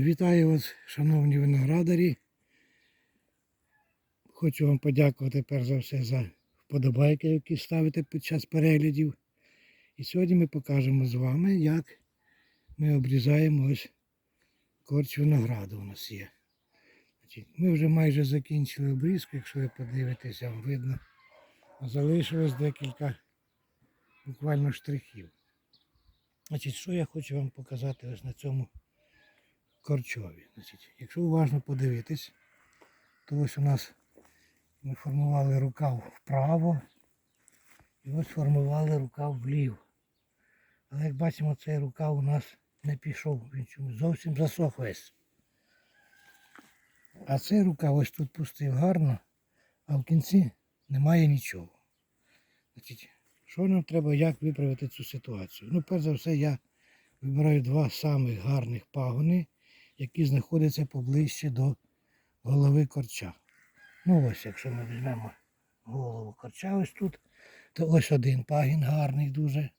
Вітаю вас, шановні виноградарі. Хочу вам подякувати перш за все за вподобайки, які ставите під час переглядів. І сьогодні ми покажемо з вами, як ми обрізаємо ось корч винограду у нас є. Ми вже майже закінчили обрізку, якщо ви подивитеся, вам видно. Залишилось декілька буквально штрихів. Значить, що я хочу вам показати ось на цьому корчові. Значить, якщо уважно подивитись, то ось у нас ми формували рукав вправо і ось формували рукав вліво. Але як бачимо, цей рукав у нас не пішов, він чомусь зовсім засох весь. А цей рукав ось тут пустив гарно, а в кінці немає нічого. Значить, що нам треба, як виправити цю ситуацію? Ну, перш за все, я вибираю два самих гарних пагони, які знаходяться поближче до голови корча. Ну ось, якщо ми візьмемо голову корча ось тут, то ось один пагін гарний дуже.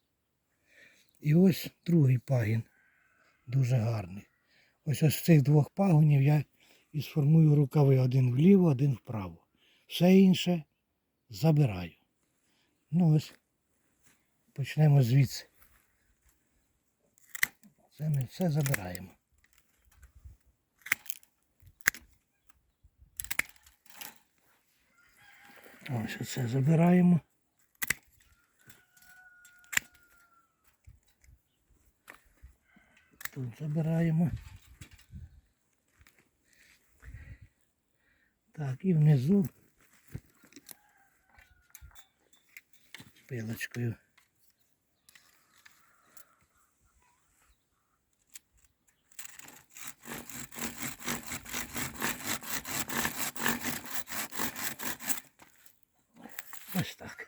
І ось другий пагін дуже гарний. Ось ось з цих двох пагонів я і сформую рукави один вліво, один вправо. Все інше забираю. Ну ось, почнемо звідси. Це ми все забираємо. Ось оце забираємо. Тут забираємо. Так, і внизу пилочкою. Ось так.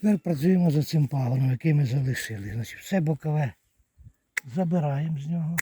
Тепер працюємо за цим пагоном, який ми залишили. Значить, все бокове забираємо з нього.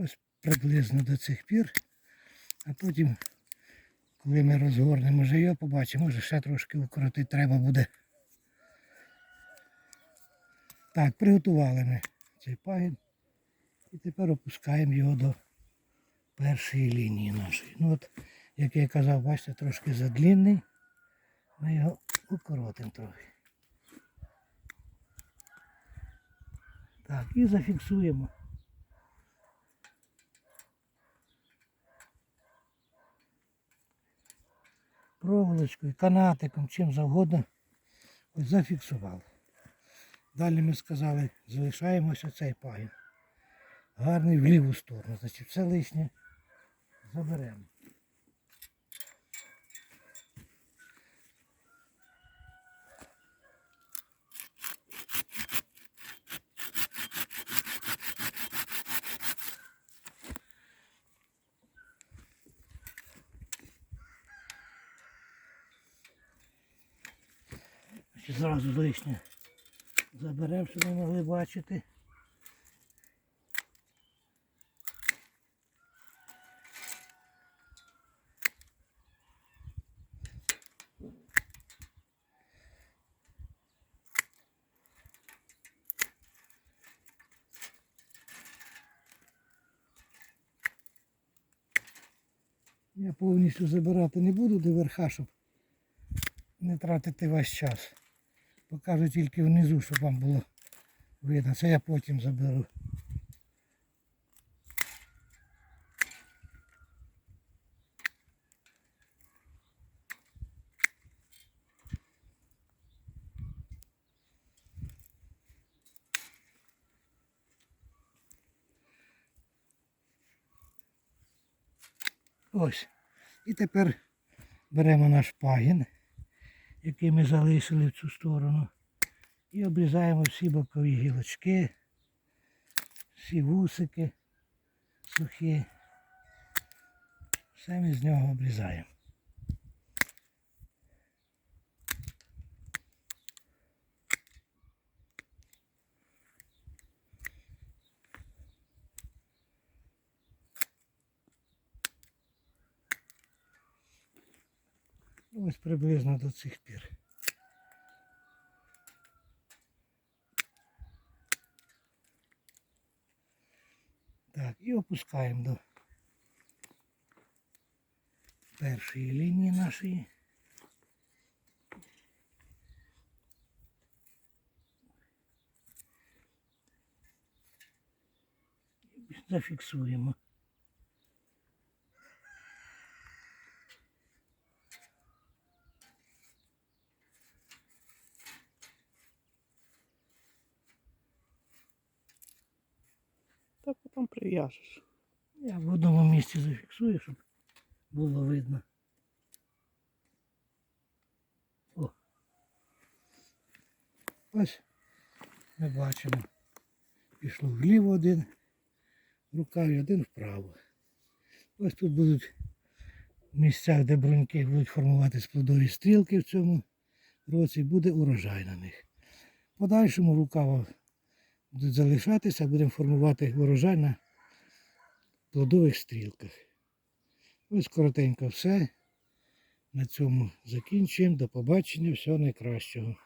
Ось приблизно до цих пір. А потім, коли ми розгорнемо вже побачимо, може ще трошки укоротити треба буде. Так, приготували ми цей пагін. І тепер опускаємо його до першої лінії нашої. Ну от, як я казав, бачите, трошки задлінний. Ми його укоротимо трохи. Так, і зафіксуємо. Проволочкою, канатиком, чим завгодно. Зафіксували. Далі ми сказали, залишаємося цей пагін. Гарний в ліву сторону. Значить, все лишнє заберемо. Значить, Зразу лишнє заберемо, щоб ви могли бачити. Я повністю забирати не буду до верха, щоб не тратити ваш час. Покажу тільки внизу, щоб вам було видно. Це я потім заберу. Ось. І тепер беремо наш пагін, який ми залишили в цю сторону, і обрізаємо всі бокові гілочки, всі вусики сухі. Все ми з нього обрізаємо. Ось приблизно до цих пір. Так, і опускаємо до першої лінії нашої. І Зафіксуємо. Та потім прив'яжеш. Я в одному місці зафіксую, щоб було видно. О. Ось ми бачимо. Пішло вліво один рукав і один вправо. Ось тут будуть в місцях, де бруньки будуть формуватись плодові стрілки в цьому році, буде урожай на них. Подальшому рукава будуть залишатися, будемо формувати урожай на плодових стрілках. Ось коротенько все. На цьому закінчуємо. До побачення. Всього найкращого.